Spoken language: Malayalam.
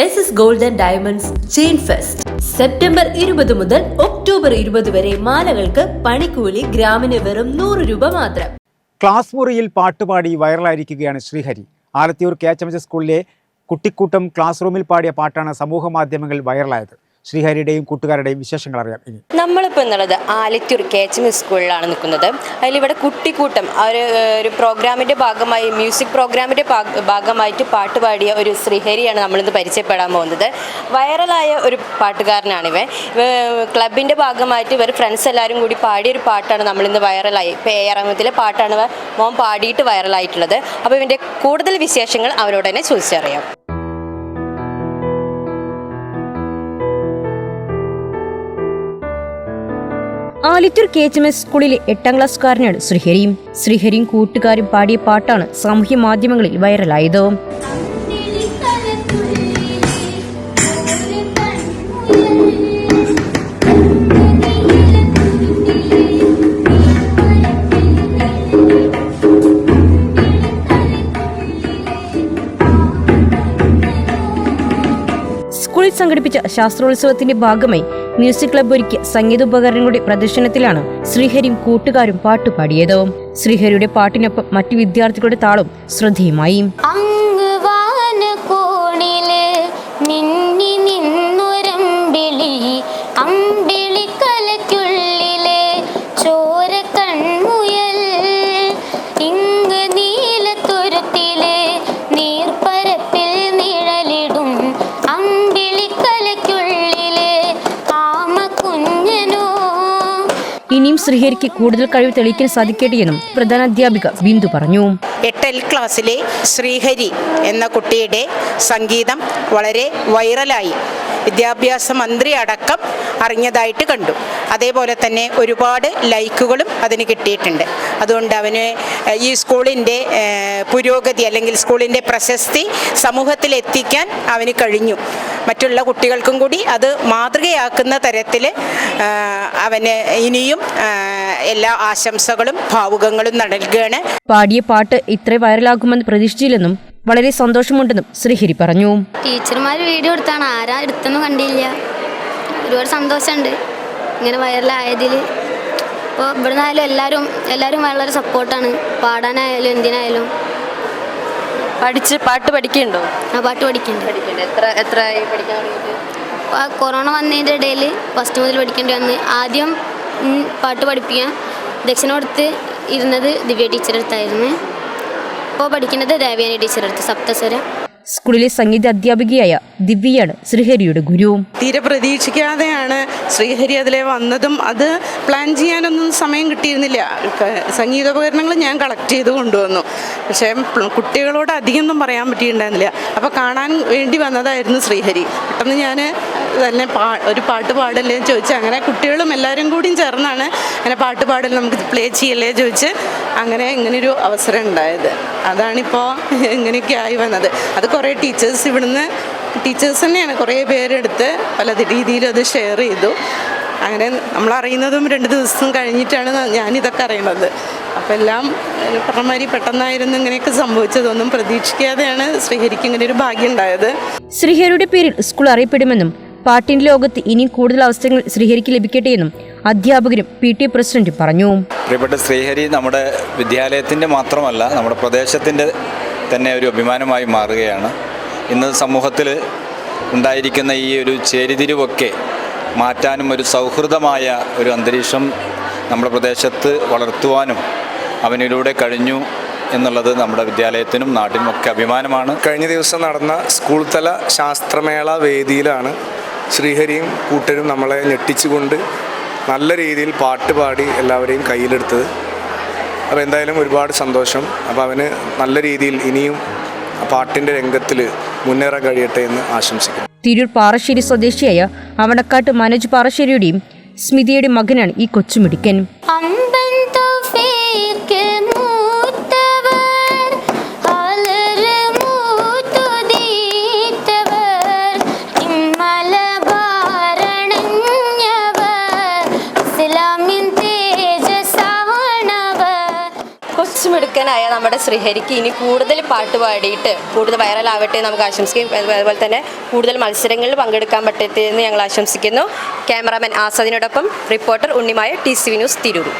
S S golden diamonds chain fest September ഇരുപത് മുതൽ ഒക്ടോബർ ഇരുപത് വരെ മാലകൾക്ക് പണിക്കൂലി ഗ്രാമിന് വെറും നൂറ് രൂപ മാത്രം. ക്ലാസ് മുറിയിൽ പാട്ടുപാടി വൈറലായിരിക്കുകയാണ് Srihari. Alathiyur K H M S സ്കൂളിലെ കുട്ടിക്കൂട്ടം ക്ലാസ് റൂമിൽ പാടിയ പാട്ടാണ് സമൂഹ മാധ്യമങ്ങളിൽ വൈറലായത്. ശ്രീഹരിയുടെയും കൂട്ടുകാരുടെയും വിശേഷങ്ങൾ അറിയാം ഇനി. നമ്മളിപ്പോൾ എന്നുള്ളത് ആലത്തൂർ കെ എച്ച് എം സ്കൂളിലാണ് നിൽക്കുന്നത്. അതിലിവിടെ കുട്ടിക്കൂട്ടം ഒരു ഒരു പ്രോഗ്രാമിന്റെ ഭാഗമായി മ്യൂസിക് പ്രോഗ്രാമിന്റെ ഭാഗമായിട്ട് പാട്ട് പാടിയ ഒരു ശ്രീഹരിയാണ് നമ്മളിന്ന് പരിചയപ്പെടാൻ പോകുന്നത്. വൈറലായ ഒരു പാട്ടുകാരനാണിവ ക്ലബിന്റെ ഭാഗമായിട്ട് ഇവർ ഫ്രണ്ട്സ് എല്ലാവരും കൂടി പാടിയ ഒരു പാട്ടാണ് നമ്മളിന്ന് വൈറലായി ഇപ്പോൾ ഏറമത്തിലെ പാട്ടാണ് മോൻ പാടിയിട്ട് വൈറലായിട്ടുള്ളത്. അപ്പോൾ ഇവന്റെ കൂടുതൽ വിശേഷങ്ങൾ അവരോട് തന്നെ ചോദിച്ചറിയാം. Alathiyur K H M S സ്കൂളിലെ എട്ടാം ക്ലാസ്സുകാരനാണ് ശ്രീഹരിയും. ശ്രീഹരിയും കൂട്ടുകാരും പാടിയ പാട്ടാണ് സാമൂഹ്യ മാധ്യമങ്ങളിൽ വൈറലായത്. സ്കൂളിൽ സംഘടിപ്പിച്ച ശാസ്ത്രോത്സവത്തിന്റെ ഭാഗമായി മ്യൂസിക് ക്ലബ് ഒരുക്കിയ സംഗീതോപകരണങ്ങളുടെ പ്രദർശനത്തിലാണ് ശ്രീഹരിയും കൂട്ടുകാരും പാട്ടുപാടിയത്. ശ്രീഹരിയുടെ പാട്ടിനൊപ്പം മറ്റു വിദ്യാർത്ഥികളുടെ താളും ശ്രദ്ധേയമായി. ശ്രീഹരിക്ക് കൂടുതൽ കഴിവ് തെളിയിക്കാൻ സാധിക്കട്ടെയെന്നും പ്രധാനാധ്യാപിക ബിന്ദു പറഞ്ഞു. എട്ടൽ ക്ലാസ്സിലെ ശ്രീഹരി എന്ന കുട്ടിയുടെ സംഗീതം വളരെ വൈറലായി. വിദ്യാഭ്യാസ മന്ത്രി അടക്കം അറിഞ്ഞതായിട്ട് കണ്ടു. അതേപോലെ തന്നെ ഒരുപാട് ലൈക്കുകളും അതിന് കിട്ടിയിട്ടുണ്ട്. അതുകൊണ്ട് അവന് ഈ സ്കൂളിന്റെ പുരോഗതി അല്ലെങ്കിൽ സ്കൂളിന്റെ പ്രശസ്തി സമൂഹത്തിൽ എത്തിക്കാൻ അവന് കഴിഞ്ഞു. മറ്റുള്ള കുട്ടികൾക്കും കൂടി അത് മാതൃകയാക്കുന്ന തരത്തിൽ അവന് ഇനിയും എല്ലാ ആശംസകളും ഭാവുകങ്ങളും നൽകുകയാണ്. പാടിയ പാട്ട് ഇത്ര വൈറലാകുമെന്ന് പ്രതീക്ഷിച്ചില്ലെന്നും വളരെ സന്തോഷമുണ്ടെന്നും ശ്രീഹരി പറഞ്ഞു. ടീച്ചർമാർ വീഡിയോ എടുത്താണ്. ആരാ എടുത്തെന്ന് കണ്ടില്ല. ഒരുപാട് സന്തോഷമുണ്ട്. ഇങ്ങനെ വൈറലായതിൽ ഇപ്പോൾ ഇവിടെ നിന്നായാലും എല്ലാവരും എല്ലാവരും വളരെ സപ്പോർട്ടാണ്. പാടാനായാലും എന്തിനായാലും. പഠിച്ച് പാട്ട് പഠിക്കുന്നുണ്ടോ ആ പാട്ട് പഠിക്കുന്നുണ്ട് എത്ര കൊറോണ വന്നതിന്റെ ഇടയിൽ ഫസ്റ്റ് മുതൽ പഠിക്കേണ്ടി വന്ന്. ആദ്യം പാട്ട് പഠിപ്പിക്കാൻ ദക്ഷിണ ഇരുന്നത് ദിവ്യ ടീച്ചറെടുത്തായിരുന്നു ഇപ്പോൾ പഠിക്കുന്നത് ദേവയാനി ടീച്ചറെടുത്ത് സപ്തസ്വര. സ്കൂളിലെ സംഗീത അധ്യാപികയായ ദിവ്യയാണ് ശ്രീഹരിയുടെ ഗുരുവും തീരെ പ്രതീക്ഷിക്കാതെയാണ് ശ്രീഹരി അതിലെ വന്നതും അത് പ്ലാൻ ചെയ്യാനൊന്നും സമയം കിട്ടിയിരുന്നില്ല. സംഗീതോപകരണങ്ങൾ ഞാൻ കളക്ട് ചെയ്ത് കൊണ്ടുവന്നു. പക്ഷേ കുട്ടികളോട് അധികമൊന്നും പറയാൻ പറ്റിയിട്ടുണ്ടായിരുന്നില്ല. അപ്പോൾ കാണാൻ വേണ്ടി വന്നതായിരുന്നു ശ്രീഹരി. പെട്ടെന്ന് ഞാൻ തന്നെ പാ ഒരു പാട്ട് പാടല്ലേ ചോദിച്ചു അങ്ങനെ കുട്ടികളും എല്ലാവരും കൂടിയും ചേർന്നാണ് അങ്ങനെ പാട്ട് പാടൽ നമുക്ക് പ്ലേ ചെയ്യല്ലേ ചോദിച്ച് അങ്ങനെ ഇങ്ങനൊരു അവസരം ഉണ്ടായത്. അതാണിപ്പോൾ ഇങ്ങനെയൊക്കെ ആയി വന്നത്. അത് കുറേ ടീച്ചേഴ്സ് ഇവിടുന്ന് ടീച്ചേഴ്സ് തന്നെയാണ് കുറേ പേരെടുത്ത് പല രീതിയിലും അത് ഷെയർ ചെയ്തു. അങ്ങനെ നമ്മൾ അറിയുന്നതും രണ്ട് ദിവസം കഴിഞ്ഞിട്ടാണ് ഞാനിതൊക്കെ അറിയണത്. അപ്പോൾ എല്ലാം പറഞ്ഞമാതിരി പറഞ്ഞ മാതിരി പെട്ടെന്നായിരുന്നു ഇങ്ങനെയൊക്കെ സംഭവിച്ചതൊന്നും പ്രതീക്ഷിക്കാതെയാണ് ശ്രീഹരിക്ക് ഇങ്ങനെ ഒരു ഭാഗ്യം ഉണ്ടായത്. ശ്രീഹരിയുടെ പേരിൽ സ്കൂൾ അറിയപ്പെടുമെന്നും പാട്ടിന്റെ ലോകത്ത് ഇനിയും കൂടുതൽ അവസരങ്ങൾ ശ്രീഹരിക്ക് ലഭിക്കട്ടെ എന്നും അധ്യാപകരും പി ടി പ്രസിഡന്റ് പറഞ്ഞു. പ്രിയപ്പെട്ട ശ്രീഹരി നമ്മുടെ വിദ്യാലയത്തിന്റെ മാത്രമല്ല നമ്മുടെ പ്രദേശത്തിന്റെ തന്നെ ഒരു അഭിമാനമായി മാറുകയാണ്. ഇന്ന് സമൂഹത്തിൽ ഉണ്ടായിരിക്കുന്ന ഈ ഒരു ചേരിതിരിവൊക്കെ മാറ്റാനും ഒരു സൗഹൃദമായ ഒരു അന്തരീക്ഷം നമ്മുടെ പ്രദേശത്ത് വളർത്തുവാനും അവനിലൂടെ കഴിഞ്ഞു എന്നുള്ളത് നമ്മുടെ വിദ്യാലയത്തിനും നാട്ടിനുമൊക്കെ അഭിമാനമാണ്. കഴിഞ്ഞ ദിവസം നടന്ന സ്കൂൾ തല ശാസ്ത്രമേള വേദിയിലാണ് ശ്രീഹരിയും കൂട്ടരും നമ്മളെ ഞെട്ടിച്ചുകൊണ്ട് നല്ല രീതിയിൽ പാട്ട് പാടി എല്ലാവരെയും കയ്യിലെടുത്തത്. അപ്പോൾ എന്തായാലും ഒരുപാട് സന്തോഷം. അപ്പോൾ അവന് നല്ല രീതിയിൽ ഇനിയും പാട്ടിന്റെ രംഗത്തിൽ മുന്നേറാൻ കഴിയട്ടെ എന്ന് ആശംസിക്കുന്നു. തിരൂർ പാറശ്ശേരി സ്വദേശിയായ അവണക്കാട്ട് മനോജ് പാറശ്ശേരിയുടെയും സ്മിതിയുടെ മകനാണ് ഈ കൊച്ചുമിടുക്കൻ. അമ്പൻ തോഫീക്ക് മിടുക്കനായ നമ്മുടെ ശ്രീഹരിക്ക് ഇനി കൂടുതൽ പാട്ട് പാടിയിട്ട് കൂടുതൽ വൈറലാവട്ടെ നമുക്ക് ആശംസിക്കും അതുപോലെ തന്നെ കൂടുതൽ മത്സരങ്ങളിൽ പങ്കെടുക്കാൻ പറ്റട്ടെ എന്ന് ഞങ്ങൾ ആശംസിക്കുന്നു. Cameraman ആസാദിനോടൊപ്പം reporter Unnimaya T C V news Tirur.